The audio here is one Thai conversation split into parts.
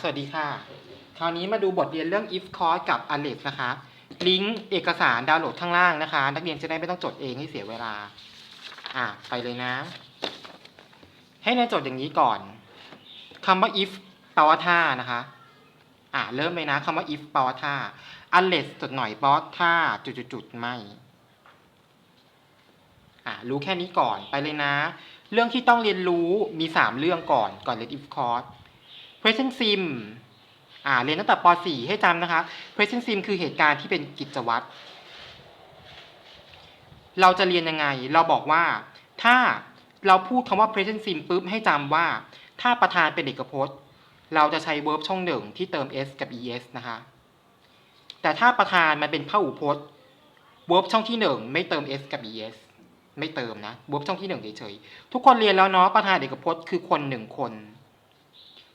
สวัสดีค่ะ คราวนี้มาดูบทเรียนเรื่อง if course กับ alex นะคะ ลิงก์เอกสารดาวน์โหลดข้างล่างนะคะ นักเรียนจะได้ไม่ต้องจดเองให้เสียเวลา อะไปเลยนะ ให้ในจดอย่างนี้ก่อนคำว่า if แปลว่าถ้านะคะ อะเริ่มเลยนะคำว่า if แปลว่าถ้า unless จดหน่อยแปลว่าถ้าจุดๆๆไม่อะรู้แค่นี้ก่อนไปเลยนะ เรื่องที่ต้องเรียนรู้มี 3 เรื่องก่อนก่อนเรียน if course present sim อ่าเรียนตั้งแต่ป .4 ให้จำนะคะ present sim คือเหตุการณ์ที่เป็นกิจวัตร เราจะเรียนยังไง เราบอกว่า ถ้าเราพูดคำว่า present sim ปุ๊บให้จำว่า ถ้าประธานเป็นเอกพจน์ เราจะใช้ verb ช่องหนึ่งที่เติม s กับ es นะคะ แต่ถ้าประธานมันเป็นพหูพจน์ verb ช่องที่หนึ่งไม่เติม s กับ es ไม่เติมนะ verb ช่องที่หนึ่งเฉยๆ ทุกคนเรียนแล้วเนาะประธานเอกพจน์คือคนหนึ่งคน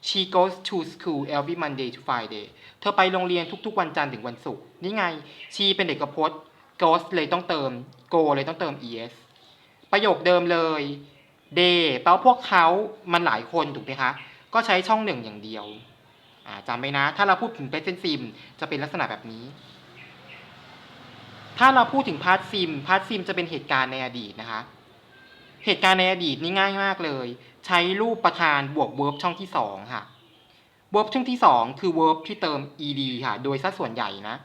she goes to school every Monday to Friday เธอไปโรงเรียนทุกๆ วันจันทร์ถึงวันศุกร์นี่ไง she เป็นเอกพจน์ goes เลยต้องเติม go เลยต้องเติม es ประโยคเดิมเลย they แปลว่าพวกเขามันหลายคนถูกไหมคะ ก็ใช้ช่องหนึ่งอย่างเดียวอ่าจำไว้นะ ถ้าเราพูดถึง present sim จะเป็นลักษณะแบบนี้ ถ้าเราพูดถึง past sim past sim จะเป็นเหตุการณ์ในอดีตนะคะ เหตุการณ์ในอดีตนี่ง่ายมากเลย ใช้รูปประธานบวก verb ช่องที่สองค่ะ verb ช่องที่สองคือ verb ที่เติม ed ค่ะ โดยสัดส่วนใหญ่นะ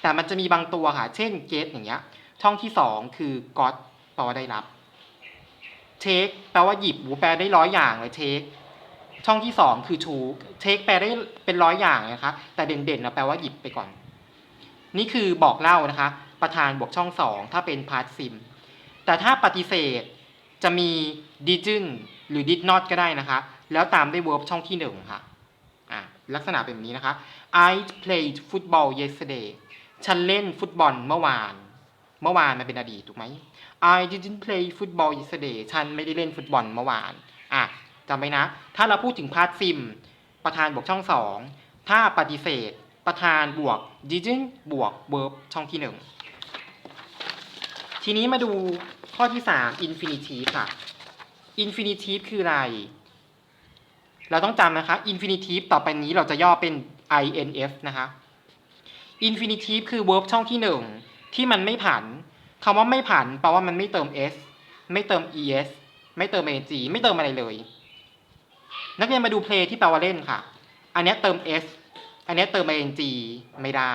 แต่มันจะมีบางตัวค่ะ เช่น get อย่างเงี้ย ช่องที่สองคือ got แปลว่าได้รับ take แปลว่าหยิบหูแปลได้ร้อยอย่างเลย take ช่องที่สองคือ took take แปลได้เป็นร้อยอย่างนะคะแต่เด่นๆนะแปลว่าหยิบไปก่อน นี่คือบอกเล่านะคะ ประธานบวกช่องสองถ้าเป็น past sim แต่ถ้าปฏิเสธ จะมี didn't หรือ did not ก็ได้นะคะ แล้วตามด้วย verb ช่องที่หนึ่งค่ะอะ ลักษณะเป็นแบบนี้นะคะ I played football yesterday ฉันเล่นฟุตบอลเมื่อวาน เมื่อวานมันเป็นอดีตถูกไหม I didn't play football yesterday ฉันไม่ได้เล่นฟุตบอลเมื่อวาน อะจำไว้นะ ถ้าเราพูดถึง past sim ประธานบวกช่องสอง ถ้าปฏิเสธ ประธานบวก didn't บวก verb ช่องที่หนึ่ง ทีนี้มาดู ข้อที่3 infinitive ค่ะ infinitive คืออะไร เราต้องจำนะคะ infinitive ต่อไปนี้เราจะย่อเป็น inf นะคะ infinitive คือ verb ช่องที่1ที่มันไม่ผันคำว่าไม่ผันแปลว่ามันไม่เติม s ไม่เติม es ไม่เติม ing ไม่เติมอะไรเลย นักเรียนมาดู play ที่แปลว่าเล่นค่ะ อันนี้เติม s อันนี้เติม ing ไม่ได้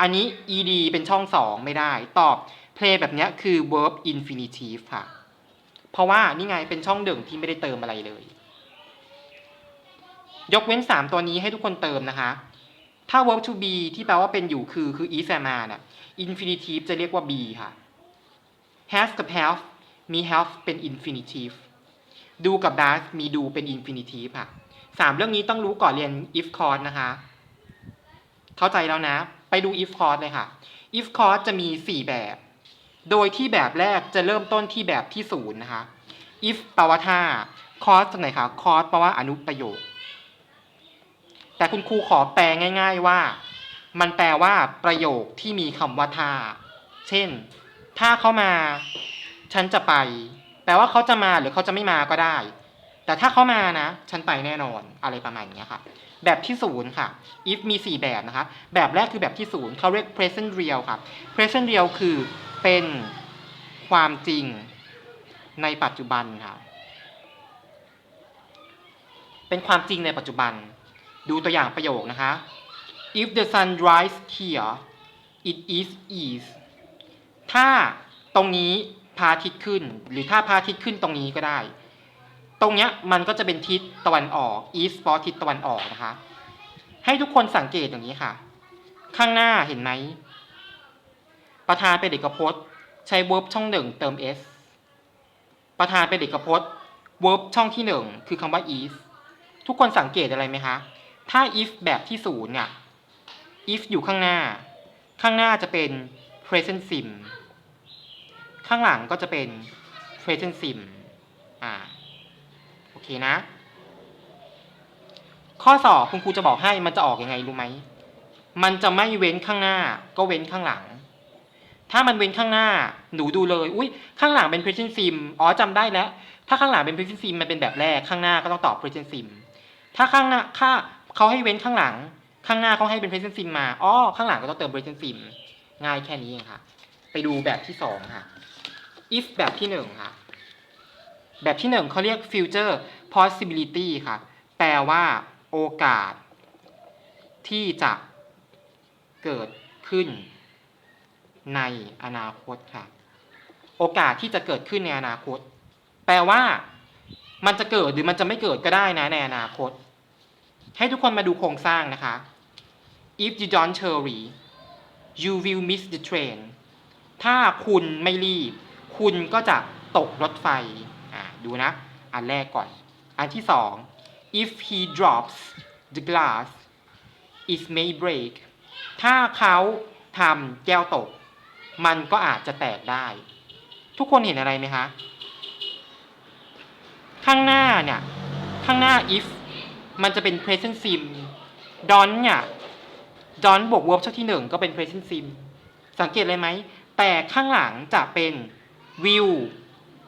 อันนี้ ed เป็นช่อง2ไม่ได้ ตอบ play แบบนี้คือ verb infinitive ค่ะ เพราะว่านี่ไงเป็นช่องหนึ่งที่ไม่ได้เติมอะไรเลย ยกเว้น 3 ตัวนี้ให้ทุกคนเติมนะคะ ถ้า verb to be ที่แปลว่าเป็นอยู่คือคือ is and are น่ะ infinitive จะเรียกว่า be ค่ะ has กับ have มี have เป็น infinitive do กับ does มี do เป็น infinitive ค่ะสามเรื่องนี้ต้องรู้ก่อนเรียน if clause นะคะ เข้าใจแล้วนะ ไปดู if clause เลยค่ะ if clause จะมี 4 แบบ โดยที่แบบแรกจะเริ่มต้นที่แบบที่ศูนย์นะคะ if แปลว่าถ้า clause จากไหนคะ clause แปลว่าอนุประโยค แต่คุณครูขอแปลง่าย ๆว่า มันแปลว่าประโยคที่มีคำว่าถ้า เช่น ถ้าเขามา ฉันจะไป แปลว่าเขาจะมาหรือเขาจะไม่มาก็ได้ แต่ถ้าเขามานะ ฉันไปแน่นอน อะไรประมาณนี้ค่ะ แบบที่ศูนย์ค่ะ if มี 4 แบบนะคะ แบบแรกคือแบบที่ศูนย์เขาเรียก present real ค่ะ present real คือเป็นความจริงในปัจจุบันค่ะ เป็นความจริงในปัจจุบัน ดูตัวอย่างประโยคนะคะ if the sun rises here it is east ถ้าตรงนี้พระอาทิตย์ขึ้น หรือถ้าพระอาทิตย์ขึ้นตรงนี้ก็ได้ ตรงเนี้ยมันก็จะเป็นทิศตะวันออก east เพราะทิศตะวันออกนะคะ ให้ทุกคนสังเกตอย่างนี้ค่ะ ข้างหน้าเห็นไหม ประธานเป็นเอกพจน์ ใช้ verb ช่องหนึ่งเติม s ประธานเป็นเอกพจน์ verb ช่องที่หนึ่งคือคำว่า is ทุกคนสังเกตอะไรไหมคะ ถ้า if แบบที่ศูนย์เนี่ย if อยู่ข้างหน้า ข้างหน้าจะเป็น present sim ข้างหลังก็จะเป็น present sim อ่า เคนะ ข้อสอบคุณครูจะบอกให้มันจะออกยังไงรู้ไหม มันจะไม่เว้นข้างหน้า ก็เว้นข้างหลัง ถ้ามันเว้นข้างหน้า หนูดูเลย อุ้ยข้างหลังเป็น present sim อ๋อจำได้แล้ว ถ้าข้างหลังเป็น present sim มันเป็นแบบแรก ข้างหน้าก็ต้องตอบ present sim ถ้าข้างหน้าค่าเขาให้เว้นข้างหลัง ข้างหน้าเขาให้เป็น present sim มาอ๋อข้างหลังก็ต้องเติม present sim ง่ายแค่นี้เองค่ะ ไปดูแบบที่สองค่ะ if แบบที่หนึ่งค่ะ แบบที่หนึ่งเขาเรียก future possibility ค่ะ แปลว่าโอกาส ที่จะเกิดขึ้นในอนาคตค่ะ โอกาสที่จะเกิดขึ้นในอนาคต แปลว่า มันจะเกิดหรือมันจะไม่เกิดก็ได้นะในอนาคต ให้ทุกคนมาดูโครงสร้างนะคะ if you don't hurry you will miss the train ถ้าคุณไม่รีบ คุณก็จะตกรถไฟ ดูนะ อันแรกก่อน อันที่สอง if he drops the glass it may break ถ้าเขาทำแก้วตก มันก็อาจจะแตกได้ ทุกคนเห็นอะไรไหมคะ ข้างหน้าเนี่ย ข้างหน้า if มันจะเป็น present sim don เนี่ย don บวก verb ช่องที่หนึ่งก็เป็น present sim สังเกตเลยไหม แต่ข้างหลังจะเป็น will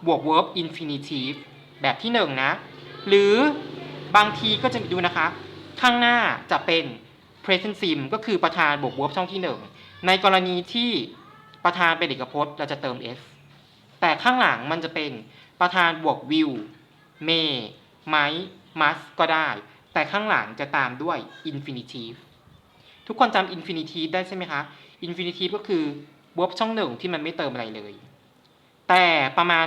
บวก verb infinitive แบบที่หนึ่งนะ หรือบางทีก็จะดูนะคะ ข้างหน้าจะเป็น present sim ก็คือประธานบวก verb ช่องที่หนึ่งในกรณีที่ประธานเป็นเอกพจน์เราจะเติม s แต่ข้างหลังมันจะเป็นประธานบวก will may might must ก็ได้ แต่ข้างหลังจะตามด้วย infinitive ทุกคนจำ infinitive ได้ใช่ไหมคะ infinitive ก็คือ verb ช่องหนึ่งที่มันไม่เติมอะไรเลย แต่ประมาณ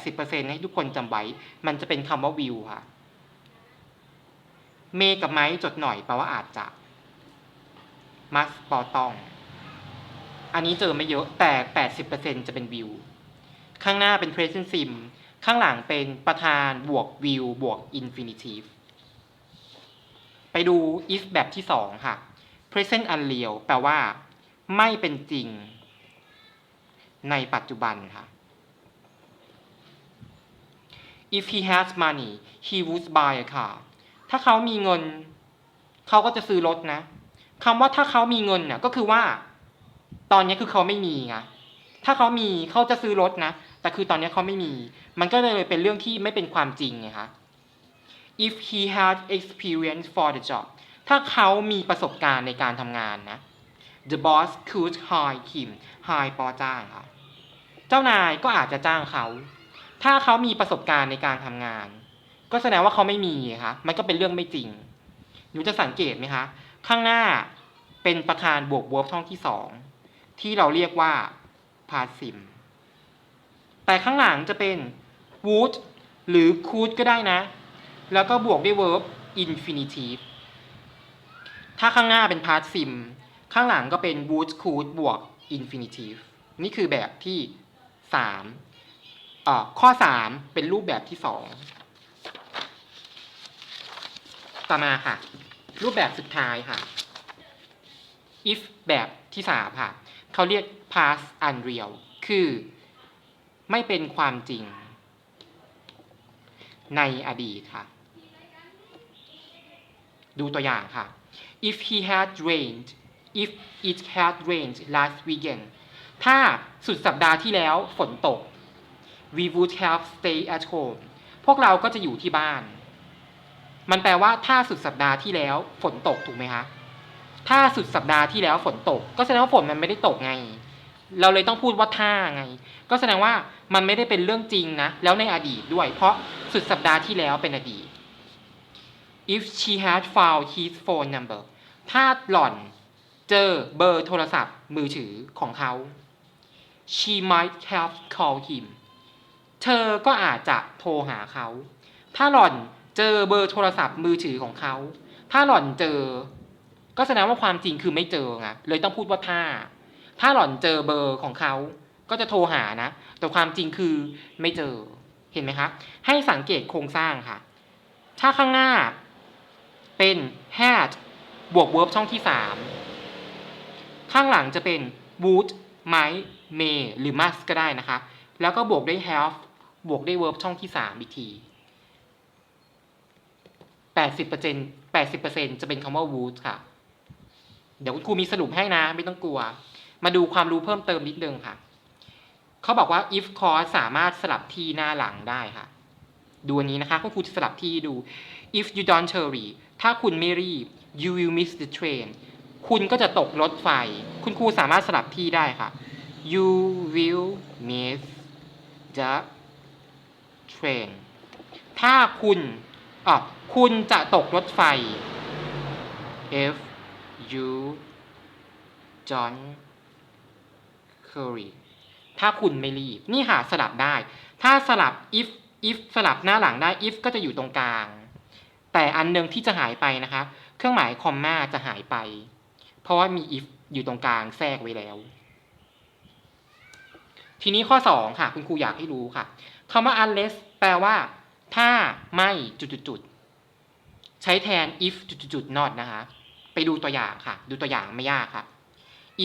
80%ให้ทุกคนจำไว้ มันจะเป็นคำว่า will ค่ะ may กับ might จดหน่อยแปลว่าอาจจะ must ปอต้อง อันนี้เจอไม่เยอะ แต่ 80%จะเป็น will ข้างหน้าเป็น present sim ข้างหลังเป็นประธานบวก will บวก infinitive ไปดู if แบบที่สองค่ะ present unreal แปลว่า ไม่เป็นจริง ในปัจจุบันค่ะ if he has money he would buy a car ถ้าเขามีเงิน เขาก็จะซื้อรถนะคำว่าถ้าเขามีเงินน่ะก็คือว่า ตอนนี้คือเขาไม่มีไงถ้าเขามีเขาจะซื้อรถนะ แต่คือตอนนี้เขาไม่มี มันก็เลยเป็นเรื่องที่ไม่เป็นความจริงไงคะ if he had experience for the job ถ้าเขามีประสบการณ์ในการทำงานนะ the boss could hire him hire ปอจ้างค่ะ เจ้านายก็อาจจะจ้างเขา ถ้าเขามีประสบการณ์ในการทำงาน ก็แสดงว่าเขาไม่มีคะมันก็เป็นเรื่องไม่จริงหนูจะสังเกตไหมคะข้างหน้าเป็นประธานบวก verb ช่องที่สองที่เราเรียกว่า passive แต่ข้างหลังจะเป็น would หรือ could ก็ได้นะ แล้วก็บวกด้วย verb infinitive ถ้าข้างหน้าเป็น passive ข้างหลังก็เป็น would could บวก infinitive นี่คือแบบที่สาม ข้อสามเป็นรูปแบบที่สองต่อมาค่ะ รูปแบบสุดท้ายค่ะ if แบบที่สามค่ะ เขาเรียก past unreal คือ ไม่เป็นความจริง ในอดีตค่ะ ดูตัวอย่างค่ะ if he had rained if it had rained last weekend ถ้าสุดสัปดาห์ที่แล้วฝนตก we would have stay at home พวกเราก็จะอยู่ที่บ้าน มันแปลว่าถ้าสุดสัปดาห์ที่แล้วฝนตกถูกไหมคะ ถ้าสุดสัปดาห์ที่แล้วฝนตก ก็แสดงว่าฝนมันไม่ได้ตกไง เราเลยต้องพูดว่าถ้าไง ก็แสดงว่ามันไม่ได้เป็นเรื่องจริงนะ แล้วในอดีตด้วย เพราะสุดสัปดาห์ที่แล้วเป็นอดีต if she had found his phone number ถ้าหล่อนเจอเบอร์โทรศัพท์มือถือของเขา she might have called him เธอก็อาจจะโทรหาเขา ถ้าหล่อนเจอเบอร์โทรศัพท์มือถือของเขา ถ้าหล่อนเจอ ก็แสดงว่าความจริงคือไม่เจอไงเลยต้องพูดว่าถ้า ถ้าหล่อนเจอเบอร์ของเขา ก็จะโทรหานะ แต่ความจริงคือไม่เจอ เห็นไหมคะ ให้สังเกตโครงสร้างค่ะ ถ้าข้างหน้า เป็น had บวก verb ช่องที่สามข้างหลังจะเป็น would might may หรือ must ก็ได้นะคะ แล้วก็บวกด้วย have บวกด้วย verb ช่องที่สามอีกที80% 80%จะเป็นคำว่า would ค่ะ เดี๋ยวคุณครูมีสรุปให้นะ ไม่ต้องกลัว มาดูความรู้เพิ่มเติมนิดนึงค่ะ เขาบอกว่า if clause สามารถสลับที่หน้าหลังได้ค่ะ ดูอันนี้นะคะคุณครูจะสลับที่ดู if you don't hurry ถ้าคุณไม่รีบ you will miss the train คุณก็จะตกรถไฟ คุณครูสามารถสลับที่ได้ค่ะ you will miss the train ถ้าคุณอ่คุณจะตกรถไฟ if you don't hurry ถ้าคุณไม่รีบ นี่ค่ะสลับได้ ถ้าสลับ if if สลับหน้าหลังได้ if ก็จะอยู่ตรงกลาง แต่อันหนึงที่จะหายไปนะคะ เครื่องหมายคอมมาจะหายไป เพราะว่ามี if อยู่ตรงกลางแทรกไว้แล้ว ทีนี้ข้อ 2 ค่ะ คุณครูอยากให้รู้ค่ะ คำว่า unless แปลว่า ถ้าไม่จุดๆๆใช้แทน if จุดๆๆ not นะคะ ไปดูตัวอย่างค่ะ ดูตัวอย่างไม่ยากค่ะ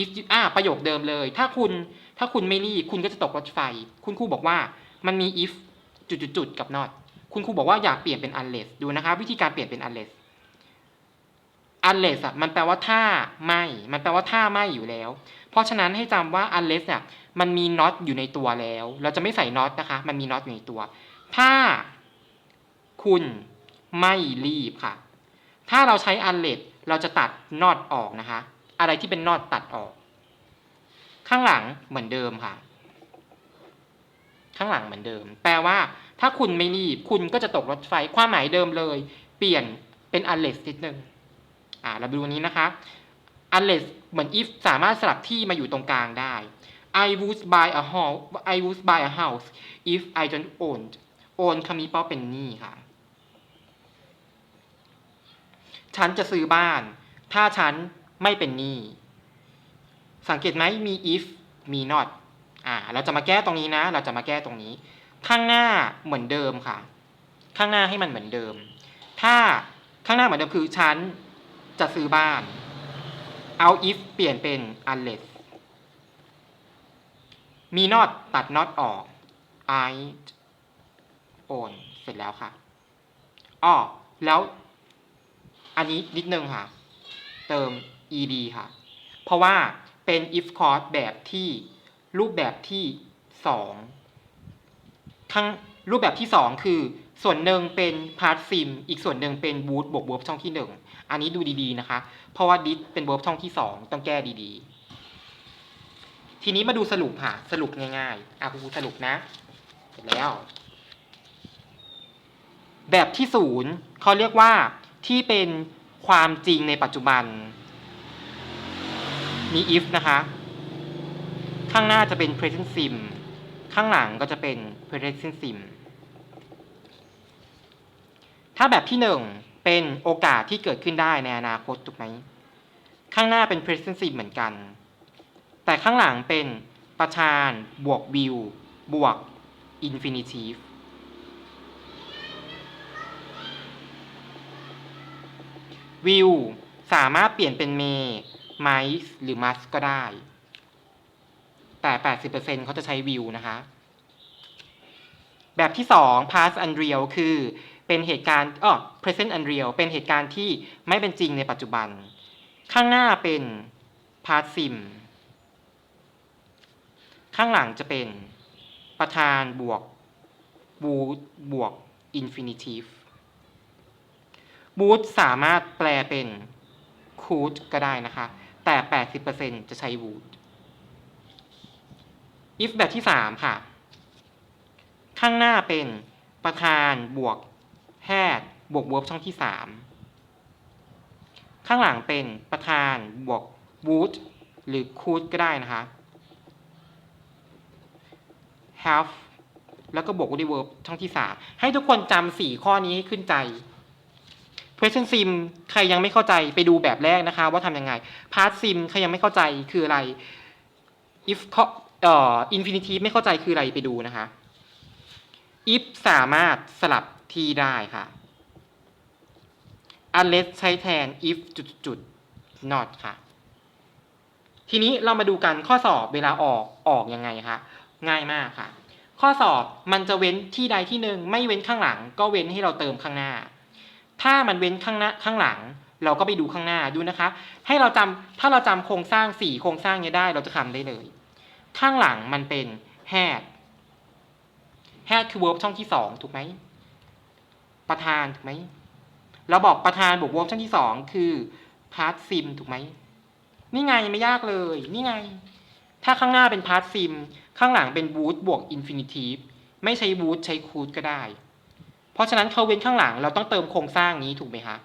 if อ่าประโยคเดิมเลย ถ้าคุณถ้าคุณไม่รีบคุณก็จะตกรถไฟ คุณครูบอกว่ามันมี if จุดๆๆกับ not คุณครูบอกว่าอยากเปลี่ยนเป็น unless ดูนะคะ วิธีการเปลี่ยนเป็น unless unless อะมันแปลว่าถ้าไม่ มันแปลว่าถ้าไม่อยู่แล้ว เพราะฉะนั้นให้จำว่า unless เนี่ย มันมี not อยู่ในตัวแล้ว เราจะไม่ใส่ not นะคะ มันมี not อยู่ในตัว ถ้าคุณไม่รีบค่ะ ถ้าเราใช้ unless เราจะตัด not ออกนะคะ อะไรที่เป็น not ตัดออก ข้างหลังเหมือนเดิมค่ะ ข้างหลังเหมือนเดิม แปลว่า ถ้าคุณไม่รีบ คุณก็จะตกรถไฟ ความหมายเดิมเลย เปลี่ยนเป็น unless นิดนึงอ่าเราดูนี้นะคะ unless เหมือน if สามารถสลับที่มาอยู่ตรงกลางได้ I would buy a house I would buy a house if I don't own own คำนี้แปลว่าเป็นหนี้ค่ะ ฉันจะซื้อบ้าน ถ้าฉันไม่เป็นหนี้ สังเกตไหมมี if มี not อ่า เราจะมาแก้ตรงนี้นะ เราจะมาแก้ตรงนี้ ข้างหน้าเหมือนเดิมค่ะ ข้างหน้าให้มันเหมือนเดิม ถ้าข้างหน้าเหมือนเดิมคือฉันจะซื้อบ้าน เอา if เปลี่ยนเป็น unless มี not ตัด not ออก I own เสร็จแล้วค่ะอ้อแล้วอันนี้นิดนึงค่ะ เติม ed ค่ะ เพราะว่าเป็น if clause แบบที่รูปแบบที่สองข้างรูปแบบที่สองคือส่วนหนึ่งเป็น part sim อีกส่วนหนึ่งเป็น boot บวก verb ช่องที่หนึ่งอันนี้ดูดีๆนะคะ เพราะว่า did เป็น verb ช่องที่สองต้องแก้ดีๆ ทีนี้มาดูสรุปค่ะ สรุปง่ายๆอะคุณครูสรุปนะเสร็จแล้ว แบบที่ศูนย์เขาเรียกว่าที่เป็นความจริงในปัจจุบัน มี if นะคะ ข้างหน้าจะเป็น present sim ข้างหลังก็จะเป็น present sim ถ้าแบบที่หนึ่งเป็นโอกาสที่เกิดขึ้นได้ในอนาคตถูกไหม ข้างหน้าเป็น present sim เหมือนกัน แต่ข้างหลังเป็นประธานบวก will บวก infinitive will สามารถเปลี่ยนเป็น may might หรือ must ก็ได้ แต่ 80%เขาจะใช้ will นะคะ แบบที่ 2 past unreal คือเป็นเหตุการณ์อ๋อ present unreal เป็นเหตุการณ์ที่ไม่เป็นจริงในปัจจุบัน ข้างหน้าเป็น past sim ข้างหลังจะเป็นประธานบวก would บวก infinitive would สามารถแปลเป็น could ก็ได้นะคะ แต่ 80%จะใช้ would if แบบที่ 3 ค่ะ ข้างหน้าเป็นประธานบวก had บวก verb ช่องที่ 3 ข้างหลังเป็นประธานบวก would หรือ could ก็ได้นะคะ have แล้วก็บวก with verb ช่องที่3ให้ทุกคนจำ4ข้อนี้ให้ขึ้นใจ present sim ใครยังไม่เข้าใจไปดูแบบแรกนะคะ ว่าทำยังไง past sim ใครยังไม่เข้าใจคืออะไร if เอ่อ infinitive ไม่เข้าใจคืออะไรไปดูนะคะ if สามารถสลับที่ได้ค่ะ unless ใช้แทน if จุดจุด not ค่ะ ทีนี้เรามาดูกันข้อสอบเวลาออกออกยังไงคะ ง่ายมากค่ะ ข้อสอบมันจะเว้นที่ใดที่หนึ่งไม่เว้นข้างหลัง ก็เว้นให้เราเติมข้างหน้า ถ้ามันเว้นข้างหน้าข้างหลัง เราก็ไปดูข้างหน้าดูนะคะ ให้เราจำถ้าเราจำโครงสร้างสี่โครงสร้างนี้ได้เราจะทำได้เลย ข้างหลังมันเป็น had had คือ verb ช่องที่สองถูกไหมประธานถูกไหมเราบอกประธานบวก verb ช่องที่สองคือพาร์ทซิมถูกไหมนี่ไงไม่ยากเลย นี่ไง ถ้าข้างหน้าเป็นพาร์ทซิม ข้างหลังเป็นบูทบวกอินฟินิทีฟไม่ใช้บูทใช้คูดก็ได้ เพราะฉะนั้นเขาเว้นข้างหลังเราต้องเติมโครงสร้างนี้ถูกไหมคะ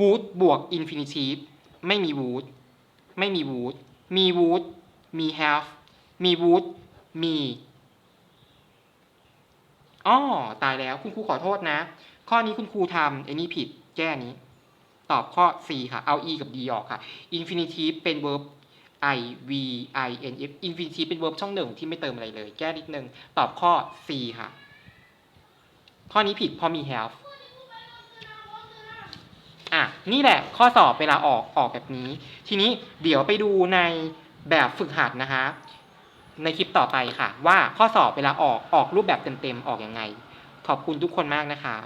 วูดบวกอินฟินิทีฟไม่มีวูดไม่มีวูดมีวูดมี have มีวูดมีอ๋อตายแล้วคุณครูขอโทษนะ ข้อนี้คุณครูทำไอ้นี่ผิดแก้นี้ ตอบข้อ C ค่ะ เอา e กับ d ออกค่ะ infinitive เป็น verb i v i n f infinitive เป็น verb ช่องหนึ่งที่ไม่เติมอะไรเลย แก้นิดนึง ตอบข้อ C ค่ะ ข้อนี้ผิดเพราะมี have อะ นี่แหละข้อสอบเวลาออกออกแบบนี้ ทีนี้เดี๋ยวไปดูในแบบฝึกหัดนะคะ ในคลิปต่อไปค่ะ ว่าข้อสอบเวลาออกออกรูปแบบเต็มๆออกยังไง ขอบคุณทุกคนมากนะคะ